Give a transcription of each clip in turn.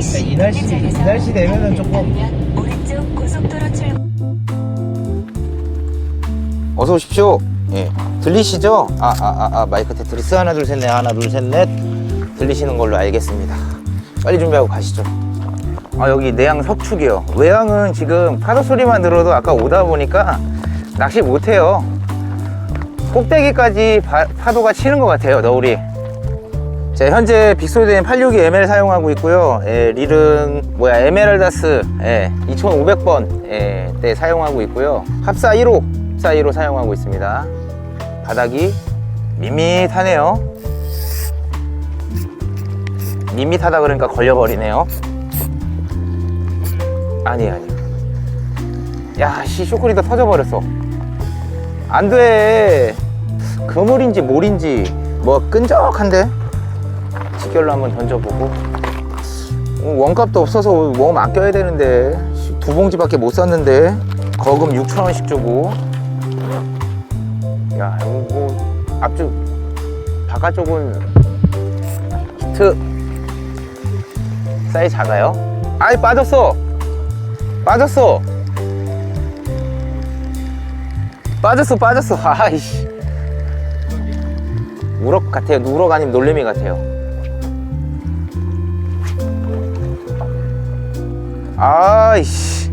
이 날씨 이 날씨 되면은 조금 어서 오십시오. 예. 들리시죠? 아, 아, 아, 아 마이크 테트리스 하나, 둘, 셋, 넷, 하나, 둘, 셋, 넷. 들리시는 걸로 알겠습니다. 빨리 준비하고 가시죠. 아, 여기 내양 석축이요. 외양은 지금 파도 소리만 들어도 아까 오다 보니까 낚시 못해요. 꼭대기까지 바- 파도가 치는 것 같아요, 너울이. 자, 현재 빅소드엔 862 ML 사용하고 있고요. 예, 릴은 뭐야 에메랄다스 예, 2500번 예, 때 사용하고 있고요. 합사 1호, 합사 1호 사용하고 있습니다. 바닥이 밋밋하네요. 밋밋하다 그러니까 걸려버리네요. 아니 아니. 야, 씨 쇼크리더 터져버렸어. 안 돼. 그물인지 몰인지 뭐 끈적한데. 직결로 한번 던져보고. 어, 원값도 없어서 뭐 아껴야 되는데. 씨, 두 봉지밖에 못 샀는데. 거금 6천원씩 주고. 야 이거 뭐 앞쪽 바깥쪽은 히트. 사이즈 작아요? 아이 빠졌어. 빠졌어. 빠졌어 빠졌어. 아이씨. 우럭 같아요. 우럭 아니면 놀래미 같아요 아이씨.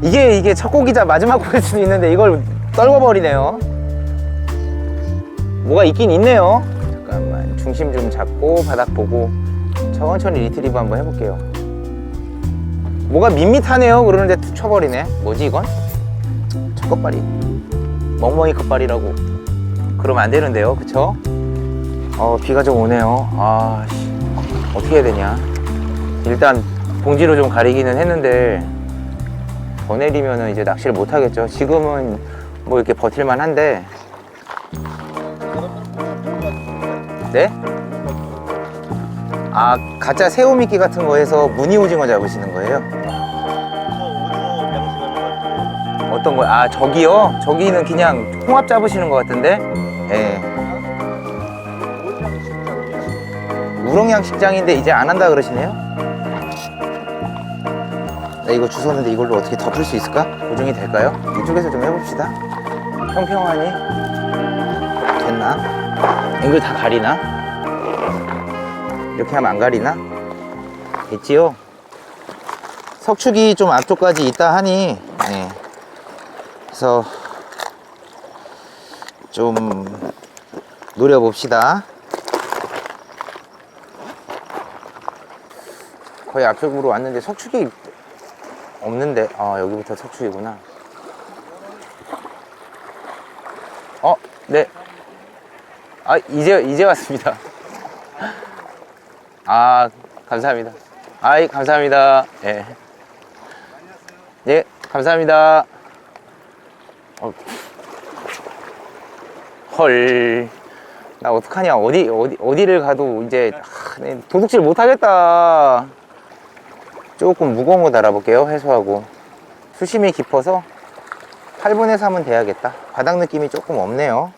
이게 이게 첫 곡이자 마지막 곡일 수도 있는데 이걸 떨궈버리네요. 뭐가 있긴 있네요. 잠깐만 중심 좀 잡고 바닥 보고 천천히 리트리브 한번 해볼게요. 뭐가 밋밋하네요. 그러는데 툭 쳐버리네. 뭐지 이건? 첫 컵발이. 멍멍이 컵발이라고 그러면 안 되는데요. 그쵸? 어 비가 좀 오네요. 아씨. 어떻게 해야 되냐? 일단 봉지로 좀 가리기는 했는데 더 내리면은 이제 낚시를 못 하겠죠. 지금은 뭐 이렇게 버틸만 한데. 네? 아, 가짜 새우 미끼 같은 거 해서 무늬 오징어 잡으시는 거예요? 어떤 거? 아, 저기요? 저기는 그냥 홍합 잡으시는 것 같은데? 예. 우렁양 식장인데 이제 안 한다 그러시네요? 주웠는데 이걸로 어떻게 덮을 수 있을까? 고정이 될까요? 이쪽에서 좀 해봅시다. 평평하니? 됐나? 앵글 다 가리나? 이렇게 하면 안 가리나? 됐지요? 석축이 좀 앞쪽까지 있다 하니, 예. 그래서 좀 노려봅시다. 거의 앞쪽으로 왔는데 석축이 없는데 아 여기부터 석축이구나 어? 네. 아 이제 이제 왔습니다 아 감사합니다 아이 감사합니다 예. 네 감사합니다 어. 헐 나 어떡하냐 어디 어디 어디를 가도 이제 하, 네, 도둑질 못 하겠다 조금 무거운 거 달아볼게요. 해소하고. 수심이 깊어서 8분의 3은 돼야겠다. 바닥 느낌이 조금 없네요.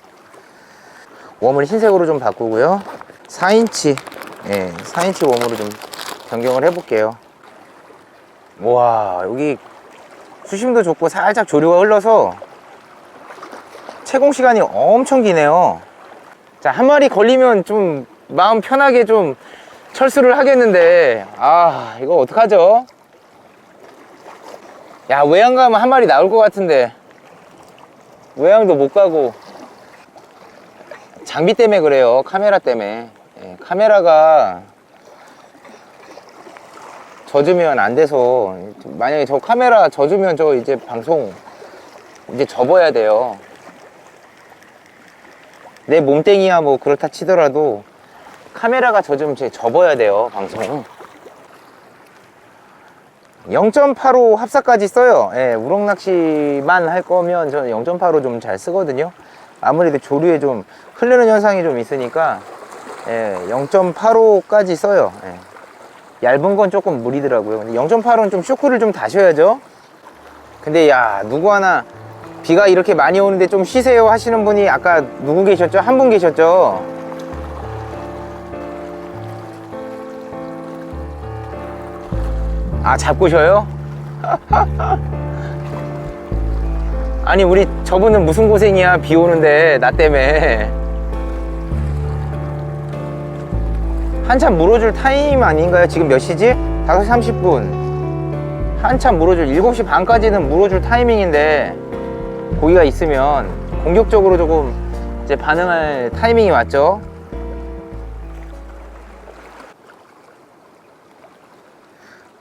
웜을 흰색으로 좀 바꾸고요. 4인치. 예, 4인치 웜으로 좀 변경을 해볼게요. 와 여기 수심도 좋고 살짝 조류가 흘러서 채공 시간이 엄청 기네요. 자 한 마리 걸리면 좀 마음 편하게 좀 철수를 하겠는데. 아 이거 어떡하죠? 야 외양 가면 한 마리 나올 것 같은데. 외양도 못 가고. 장비 때문에 그래요. 카메라 때문에. 예, 카메라가 젖으면 안 돼서. 만약에 저 카메라 젖으면 저 이제 방송 이제 접어야 돼요. 내 몸땡이야 뭐 그렇다 치더라도 카메라가 젖으면 제 접어야 돼요 방송 0.85 합사까지 써요 예, 우럭낚시만 할 거면 저는 0.85 좀 잘 쓰거든요 아무래도 조류에 좀 흐르는 현상이 좀 있으니까 예, 0.85까지 써요 예. 얇은 건 조금 무리더라고요 근데 0.85는 좀 쇼크를 좀 다셔야죠 근데 야 누구 하나 비가 이렇게 많이 오는데 좀 쉬세요 하시는 분이 아까 누구 계셨죠? 한 분 계셨죠? 아 잡고 쉬어요? 아니 우리 저분은 무슨 고생이야 비 오는데 나 때문에 한참 물어줄 타임 아닌가요? 지금 몇 시지? 5시 30분 한참 물어줄 7시 반까지는 물어줄 타이밍인데 고기가 있으면 공격적으로 조금 이제 반응할 타이밍이 왔죠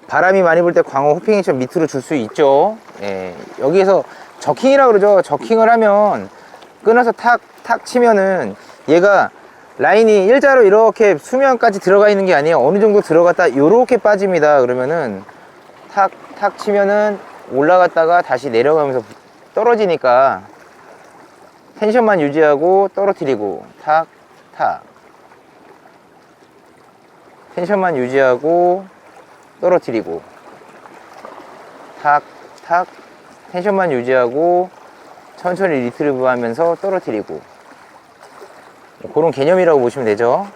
바람이 많이 불 때 광어 호핑이 좀 밑으로 줄 수 있죠. 예, 여기에서 저킹이라 그러죠. 저킹을 하면 끊어서 탁, 탁 치면은 얘가 라인이 일자로 이렇게 수면까지 들어가 있는 게 아니에요. 어느 정도 들어갔다 요렇게 빠집니다. 그러면은 탁, 탁 치면은 올라갔다가 다시 내려가면서 떨어지니까 텐션만 유지하고 떨어뜨리고 탁, 탁. 텐션만 유지하고 떨어뜨리고 탁, 탁 텐션만 유지하고 천천히 리트리브 하면서 떨어뜨리고 그런 개념이라고 보시면 되죠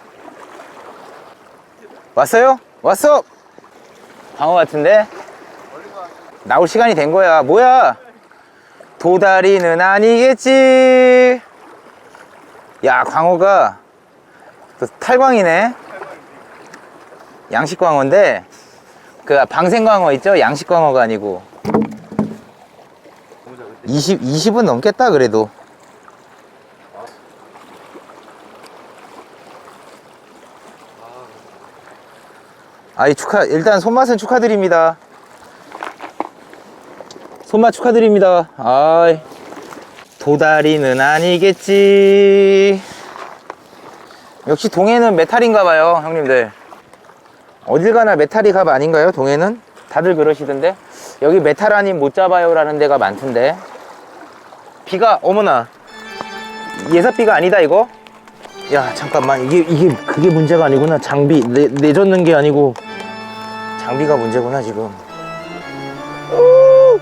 왔어요? 왔어! 광어 같은데? 나올 시간이 된 거야 뭐야 도다리는 아니겠지 야 광어가 또 탈광이네 양식광어인데 그 방생광어 있죠? 양식광어가 아니고. 20, 20은 넘겠다 그래도. 아이 축하 일단 손맛은 축하드립니다. 손맛 축하드립니다. 아이 도다리는 아니겠지. 역시 동해는 메탈인가 봐요 형님들 어딜 가나 메탈이 값 아닌가요 동해는? 다들 그러시던데? 여기 메탈 아닌 못 잡아요 라는 데가 많던데. 비가 어머나. 예사비가 아니다 이거? 야 잠깐만. 이게 이게 그게 문제가 아니구나. 장비 내, 내젓는 게 아니고. 장비가 문제구나 지금. 오!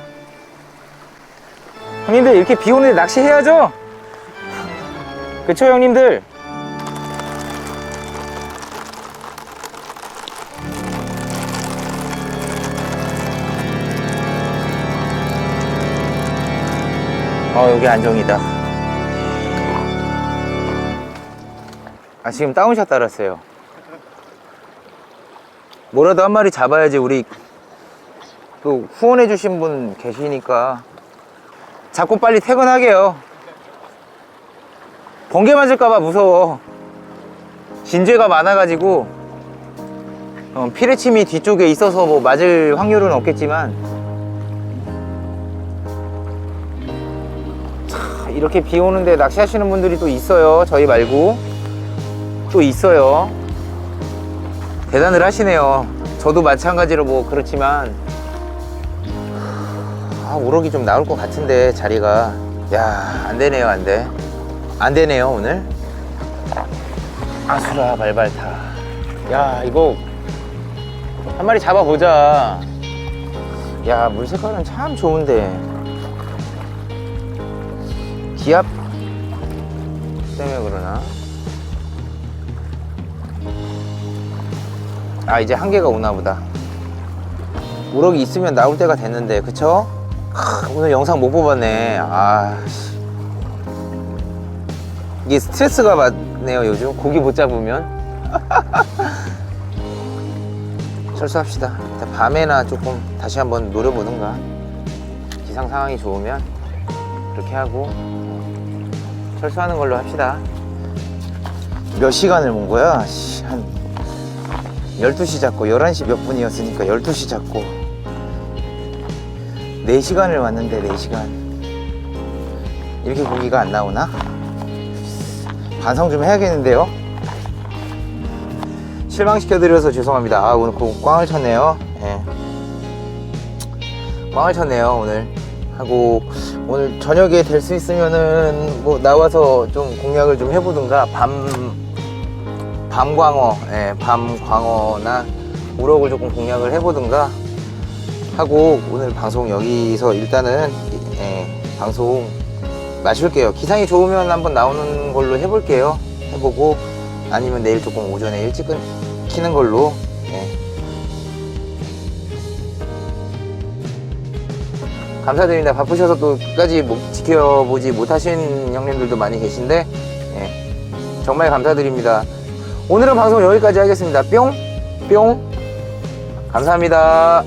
형님들 이렇게 비 오는데 낚시해야죠? 그쵸 형님들 어 여기 안정이다. 아 지금 다운샷 따랐어요. 뭐라도 한 마리 잡아야지 우리 또 후원해 주신 분 계시니까 잡고 빨리 퇴근하게요. 번개 맞을까봐 무서워. 진죄가 많아가지고 어, 피레침이 뒤쪽에 있어서 뭐 맞을 확률은 없겠지만 이렇게 비 오는데 낚시하시는 분들이 또 있어요. 저희 말고. 또 있어요. 대단을 하시네요. 저도 마찬가지로 뭐 그렇지만. 아, 우럭이 좀 나올 것 같은데, 자리가. 야, 안 되네요, 안 돼. 안 되네요, 오늘. 아수라 발발타. 야, 이거. 한 마리 잡아보자. 야, 물 색깔은 참 좋은데. 기압? 때문에 그러나? 아 이제 한계가 오나 보다. 우럭이 있으면 나올 때가 됐는데 그쵸? 크, 오늘 영상 못 뽑았네. 아 씨. 이게 스트레스가 많네요 요즘. 고기 못 잡으면. 철수합시다. 밤에나 조금 다시 한번 노려보든가? 기상 상황이 좋으면 그렇게 하고 철수하는 걸로 합시다. 몇 시간을 본 거야? 씨, 한 12시 잡고 11시 몇 분이었으니까 12시 잡고 4시간을 왔는데 4시간 이렇게 고기가 안 나오나? 반성 좀 해야겠는데요? 실망시켜드려서 죄송합니다. 아, 오늘 그 꽝을 쳤네요. 예. 꽝을 쳤네요, 오늘. 하고 오늘 저녁에 될 수 있으면은 뭐 나와서 좀 공략을 좀 해보든가 밤 밤광어, 예, 밤광어나 우럭을 조금 공략을 해보든가 하고 오늘 방송 여기서 일단은 예, 방송 마실게요. 기상이 좋으면 한번 나오는 걸로 해볼게요. 해보고 아니면 내일 조금 오전에 일찍 끊- 키는 걸로 예. 감사드립니다. 바쁘셔서 또 끝까지 못- 지켜보지 못하신 형님들도 많이 계신데 예, 정말 감사드립니다. 오늘은 방송 여기까지 하겠습니다. 뿅! 뿅! 감사합니다.